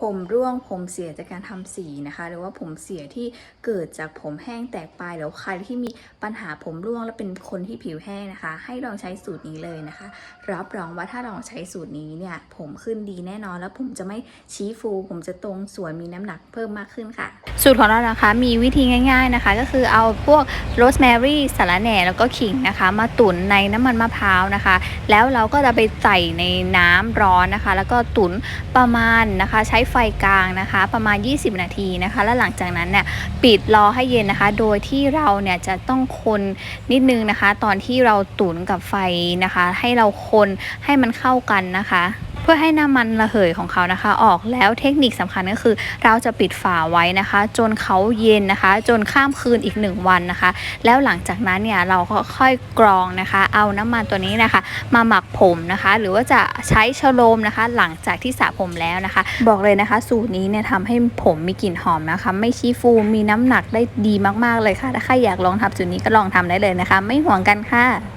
ผมร่วงผมเสียจากการทำสีนะคะ หรือว่าผมเสียที่เกิดจากผมแห้งแตกปลายหรือว่าใครที่มีปัญหาผมร่วงและเป็นคนที่ผิวแห้งนะคะ ให้ลองใช้สูตรนี้เลยนะคะ รับรองว่าถ้าลองใช้สูตรนี้เนี่ยผมขึ้นดีแน่นอนแล้วผมจะไม่ชี้ฟู ผมจะตรงสวยมีน้ำหนักเพิ่มมากขึ้นค่ะ สูตรของเรานะคะมีวิธีง่าย ๆนะคะ ก็คือเอาพวกโรสแมรี่สาระแหน่แล้วก็ขิงนะคะ มาตุ๋นในน้ำมันมะพร้าวนะคะ แล้วเราก็จะไปใส่ในน้ำร้อนนะคะ แล้วก็ตุ๋นประมาณนะคะ ใช้ไฟกลางนะคะ ประมาณ 20 นาทีนะคะ แล้วหลังจากนั้นเนี่ยปิดรอให้เย็นนะคะ โดยที่เราเนี่ยจะต้องคนนิดนึงนะคะ ตอนที่เราตุ๋นกับไฟนะคะ ให้เราคนให้มันเข้ากันนะคะ พื่อให้น้ำมันระเหยของเขานะคะ ออกแล้วเทคนิคสำคัญก็คือ เราจะปิดฝาไว้นะคะ จนเขาเย็นนะคะ จนข้ามคืนอีก 1 วันนะคะ แล้วหลังจากนั้นเนี่ยเราก็ค่อยกรองนะคะ เอาน้ำมันตัวนี้นะคะ มาหมักผมนะคะ หรือว่าจะใช้ชโลมนะคะ หลังจากที่สระผมแล้วนะคะ บอกเลยนะคะ สูตรนี้เนี่ยทำให้ผมมีกลิ่นหอมนะคะ ไม่ชี้ฟูมีน้ำหนักได้ดีมากๆเลยค่ะถ้าใครอยากลองทำสูตรนี้ก็ลองทำได้เลยนะคะ ไม่ห่วงกันค่ะ